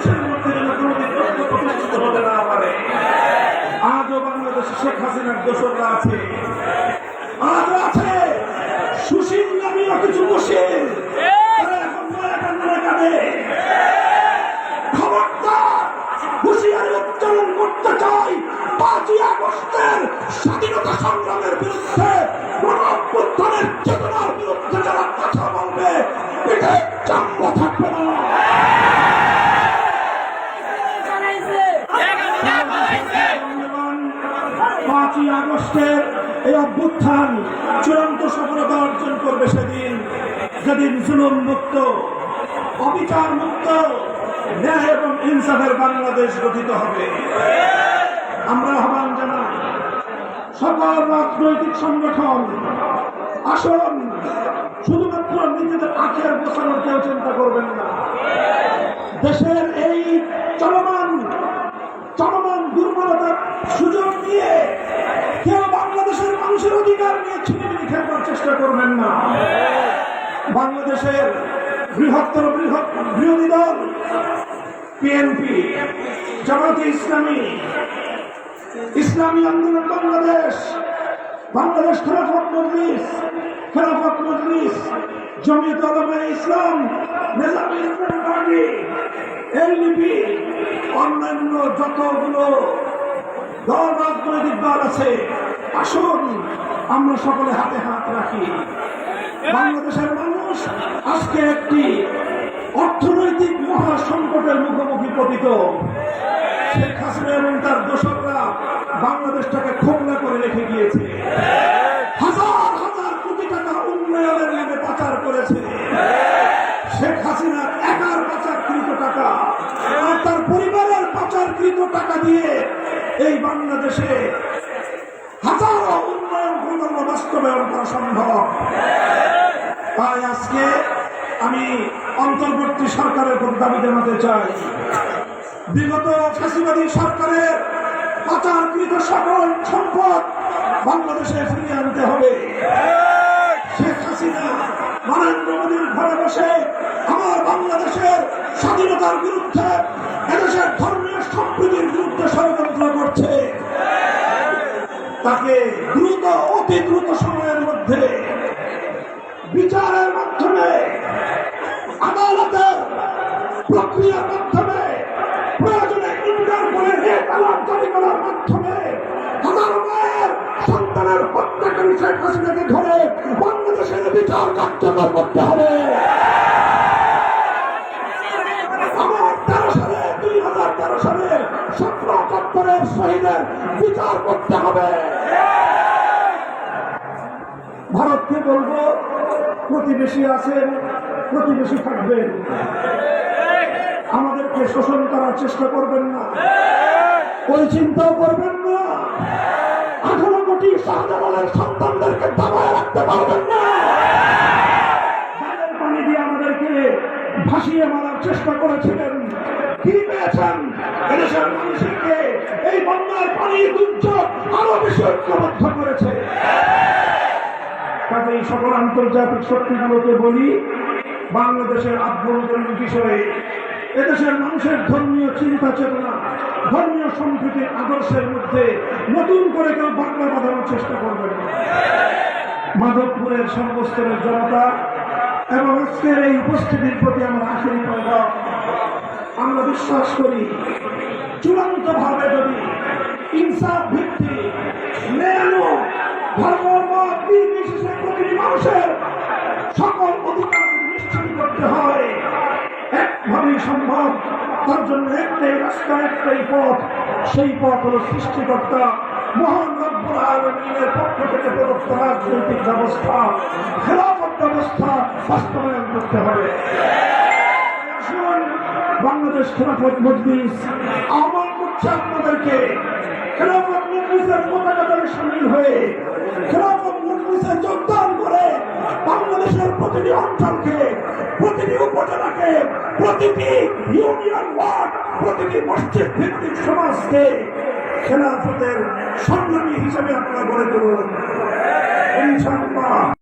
মানুষের মধ্যে যেন কোনোদিন হতে না পারে আজও বাংলাদেশে শেখ হাসিনার দোসররা আছে। আজও সুশীল নামীয় কিছু উচ্চারণ করতে চাই। পাঁচই আগস্টের স্বাধীনতা সংগ্রামের বিরুদ্ধে, গণঅভ্যুত্থানের চেতনার বিরুদ্ধে যারা কথা বলবে পিঠে চাম্বা থাকবে না পাঁচই আগস্টের এই অভ্যুত্থান চূড়ান্ত সফলতা অর্জন করবে সেদিন। যেদিন জুলুম মুক্ত, অবিচার মুক্ত, ন্যায় এবং ইনসাফের বাংলাদেশ গঠিত হবে। আমরা আহ্বান জানাই, সকল রাজনৈতিক সংগঠন, আসুন, শুধুমাত্র নিজেদের আখের বসানোর কেউ চিন্তা করবেন না। চেষ্টা করবেন না। বাংলাদেশের বৃহত্তর বৃহৎ বিরোধী দল বিএনপি জামাতে ইসলামী ইসলামী আন্দোলন বাংলাদেশ বাংলাদেশ খেলাফত মজলিস খেলাফত মজলিস, জমিয়ত আলমে ইসলাম, নেজামে ইসলাম পার্টি এলডিপি অন্যান্য যতগুলো দল রাজনৈতিক আছে। আসুন, আমরা সকলে হাতে হাত রাখি। বাংলাদেশের মানুষ আজকে একটি অর্থনৈতিক মহা সংকটের মুখোমুখি পতিত। শেখ হাসিনা এবং তার দোসররা বাংলাদেশটাকে খোকলা করে রেখে গিয়েছে। হাজার হাজার কোটি টাকা উন্নয়নের নামে পাচার করেছে। শেখ হাসিনার একার পাচারকৃত টাকা আর তার পরিবারের পাচারকৃত টাকা দিয়ে এই বাংলাদেশে হাজারো উন্নয়ন প্রকল্প বাস্তবায়ন করা সম্ভব। তাই আজকে আমি অন্তর্বর্তী সরকারের প্রতি দাবি জানাতে চাই। বিগত ফ্যাসিবাদী সরকারের পাচারকৃত সকল সম্পদ বাংলাদেশে ফিরিয়ে আনতে হবে। শেখ হাসিনা, নরেন্দ্র মোদীর ঘরে বসে আমার বাংলাদেশের স্বাধীনতার বিরুদ্ধে এদেশের ধর্মীয় সম্প্রীতির বিরুদ্ধে ষড়যন্ত্র করছে। তাকে দ্রুত, অতি দ্রুত সময়ের মধ্যে বিচারের মাধ্যমে, আদালতের প্রক্রিয়ার মাধ্যমে, প্রয়োজনে ইন্টারপোলের রেড অ্যালার্ট করার মাধ্যমে হাজার মায়ের সন্তানের হত্যাকারী শেখ হাসিনাকে ধরে বাংলাদেশের বিচার কার্যকর করতে হবে। সতেরো একাত্তরের শহীদের বিচার করতে হবে। ভারতকে বলব? প্রতিবেশী আছেন, প্রতিবেশী থাকবেন। আমাদেরকে শোষণ করার চেষ্টা করবেন না। ওই চিন্তাও করবেন না। আঠারো কোটি শাহজালালের সন্তানদেরকে দাবায় রাখতে পারবেন না। পানি দিয়ে আমাদেরকে ভাসিয়ে মারার চেষ্টা করেছিলেন। কি পেয়েছেন? এদেশের মানুষকে ঐক্যবদ্ধ করেছে। কাজে এই সকল আন্তর্জাতিক শক্তিগুলোকে বলি, বাংলাদেশের আভ্যন্তরীণ বিষয়ে, এদেশের মানুষের ধর্মীয় চিন্তা চেতনা ধর্মীয় সম্প্রীতির আদর্শের মধ্যে নতুন করে কেউ বাংলা বাঁধানোর চেষ্টা করবেন মাধবপুরের সর্বস্তরের জনতা এবং আজকের এই উপস্থিতির প্রতি আমার পয়গা আমরা বিশ্বাস করি চূড়ান্ত ভাবে যদি ইনসাফ জন্য একটাই রাস্তা, একটাই পথ। সেই পথ হলো সৃষ্টিকর্তা, মহান রব্বুল আলমিনের পক্ষ থেকে প্রদত্ত রাজনৈতিক ব্যবস্থা, খেলাফত ব্যবস্থা বাস্তবায়ন করতে হবে। বাংলাদেশ খেলাফত মজলিস আপনাদেরকে। মজলিসের পতাকাতে সামিল হয়ে খেলাফত মজলিসে যোগদান করে বাংলাদেশের প্রতিটি উপজেলাকে প্রতিটি ইউনিয়ন ওয়ার্ড প্রতিটি মসজিদ ভিত্তিক সমাজকে খেলাফতের সংগ্রামী হিসেবে আপনারা গড়ে তুলুন। ইনশাআল্লাহ